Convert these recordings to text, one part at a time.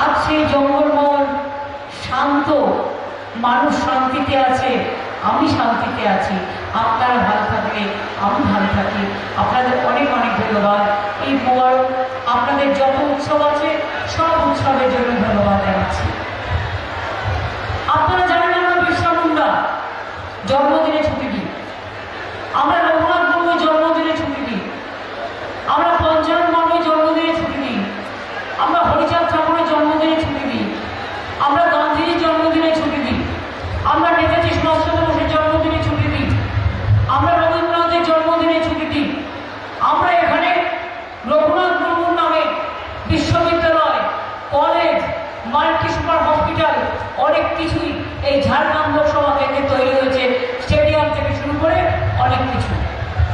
আজ সেই জঙ্গলমহল শান্ত, মানুষ শান্তিতে আছে, আমি শান্তিতে আছি, আপনারা ভালো থাকলে আমি ভালো থাকি। আপনাদের অনেক অনেক ধন্যবাদ। এই মোবারক, আপনাদের যত উৎসব আছে, সব উৎসবের জন্য ধন্যবাদ জানাচ্ছি। আপনারা জানেন আমরা বিশ্বামুন্ডা জন্মদিনে ছুটি দিই আমরা মাল্টি হসপিটাল, অনেক কিছুই এই ঝাড়গ্রাম লোকসভা কেন্দ্রে তৈরি হয়েছে। স্টেডিয়াম থেকে শুরু করে অনেক কিছু।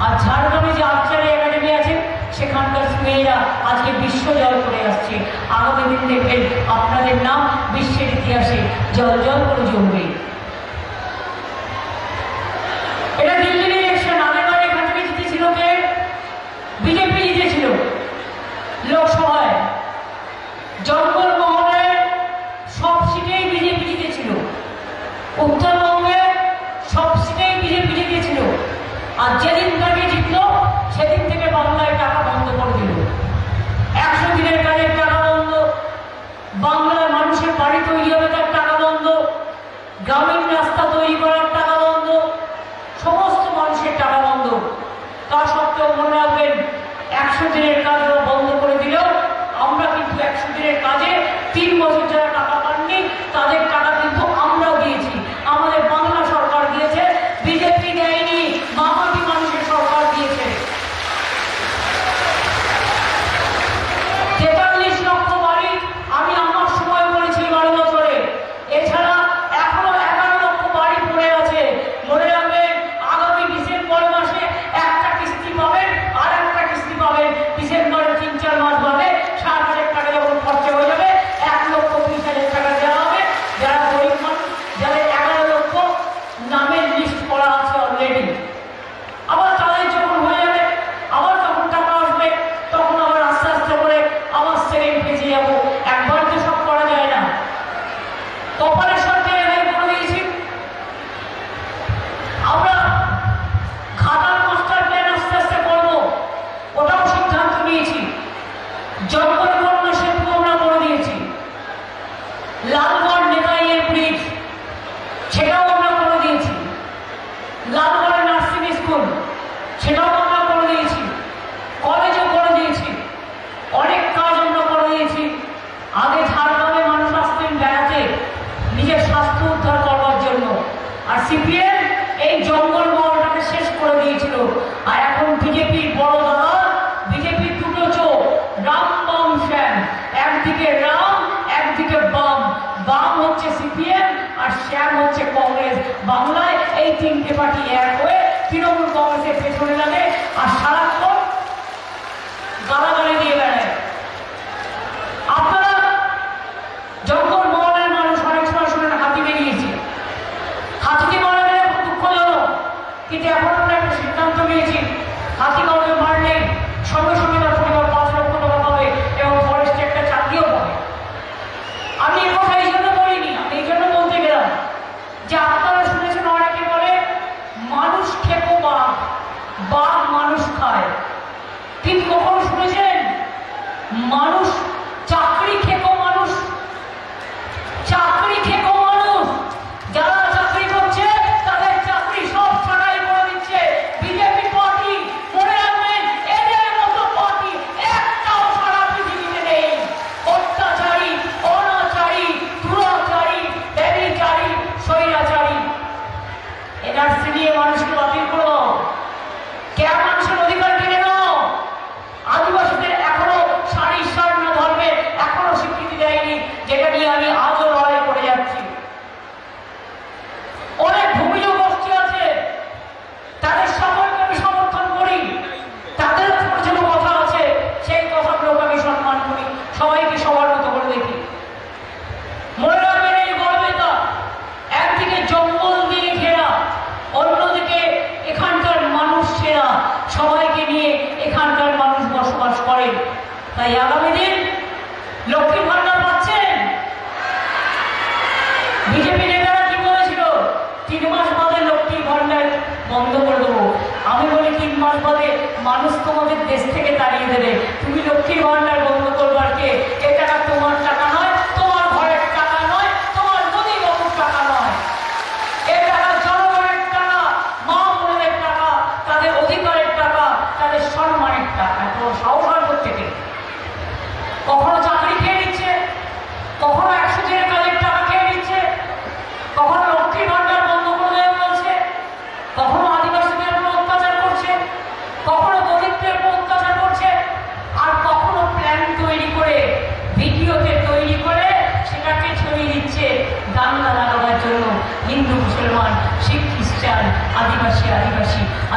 আর ঝাড়গ্রামে যে আর্চারি একাডেমি আছে, সেখানকার মেয়েরা আজকে বিশ্ব জয় করে আসছে। আগামী দিন দেখবেন আপনাদের নাম বিশ্বের ইতিহাসে জল জল করে জমবে গ্রামীণ রাস্তা তৈরি করার টাকা বন্ধ, সমস্ত মানুষের টাকা বন্ধ। তা সত্ত্বেও মনে রাখবেন, একশো দিনের কাজ বন্ধ করে দিলেও আমরা কিন্তু একশো দিনের কাজে তিন বছর যারা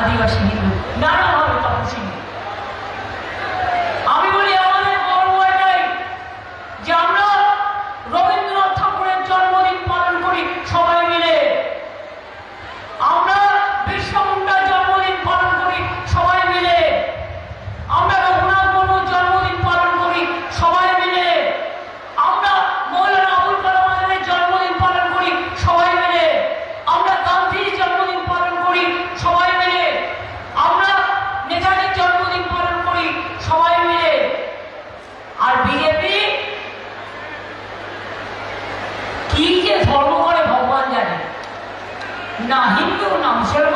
아비가 నా హిందూ నా ముసలి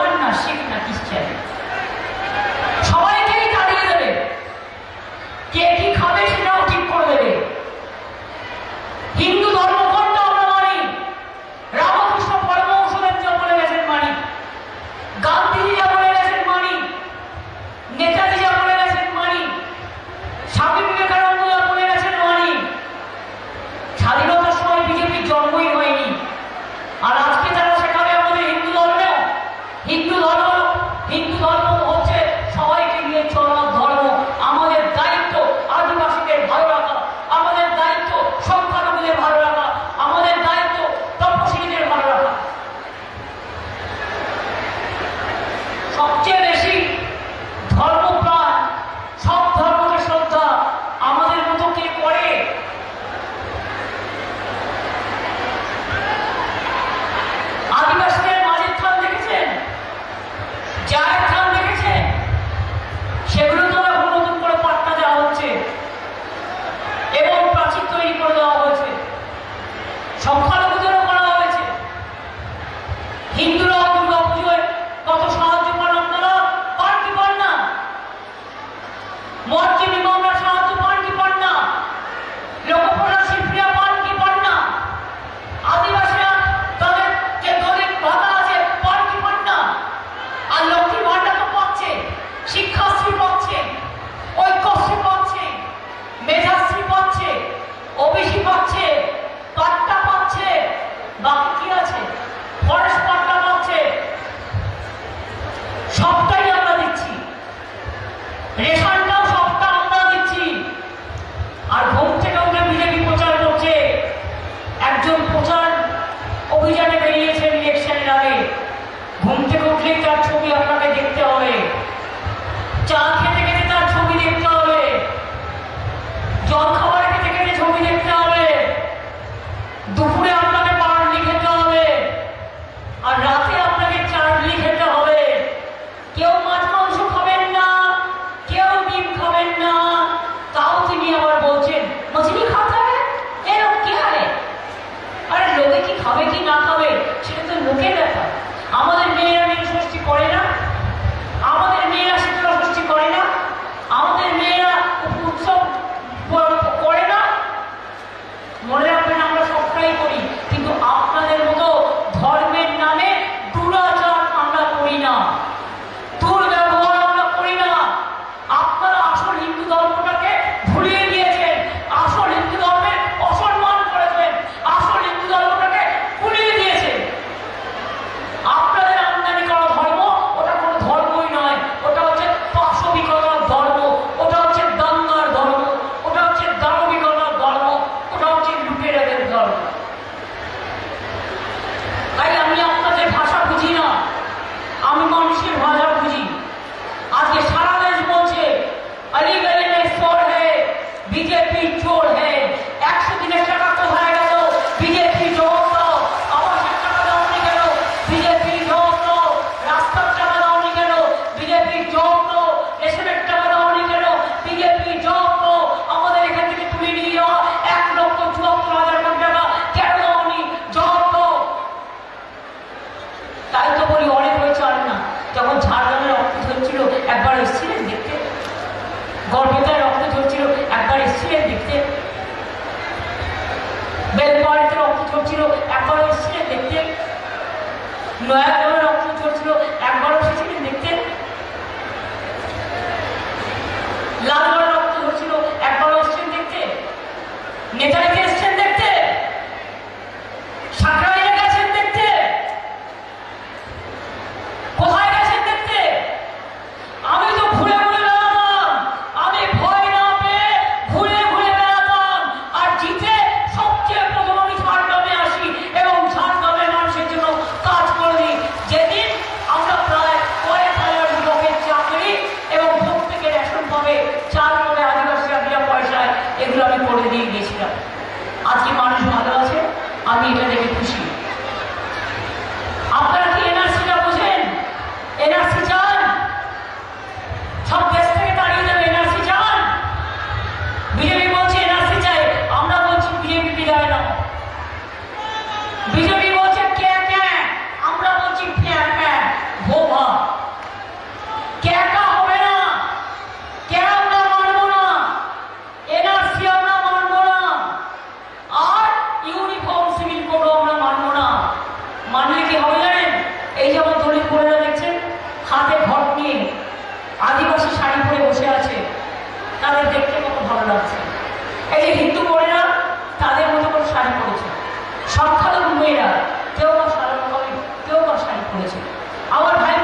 খাবে কি না খাবে সেটা তো লোকের ব্যাপার আমাদের মেয়েরা মেয়ে ষষ্ঠী করে না victory. মানলে কি হবে জানেন? এই যেমন দলিত বোনেরা দেখছেন, হাতে ভট নিয়ে আদিবাসী শাড়ি পরে বসে আছে। তাদের দেখতে কত ভালো লাগছে। এই যে হিন্দু মহিলা তাদের মতো করে শাড়ি পরেছে। সংখ্যালঘু মেয়েরা কেউ বা সাধারণ কেউ বা শাড়ি পরেছে। আমার ভাই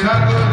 espectáculo.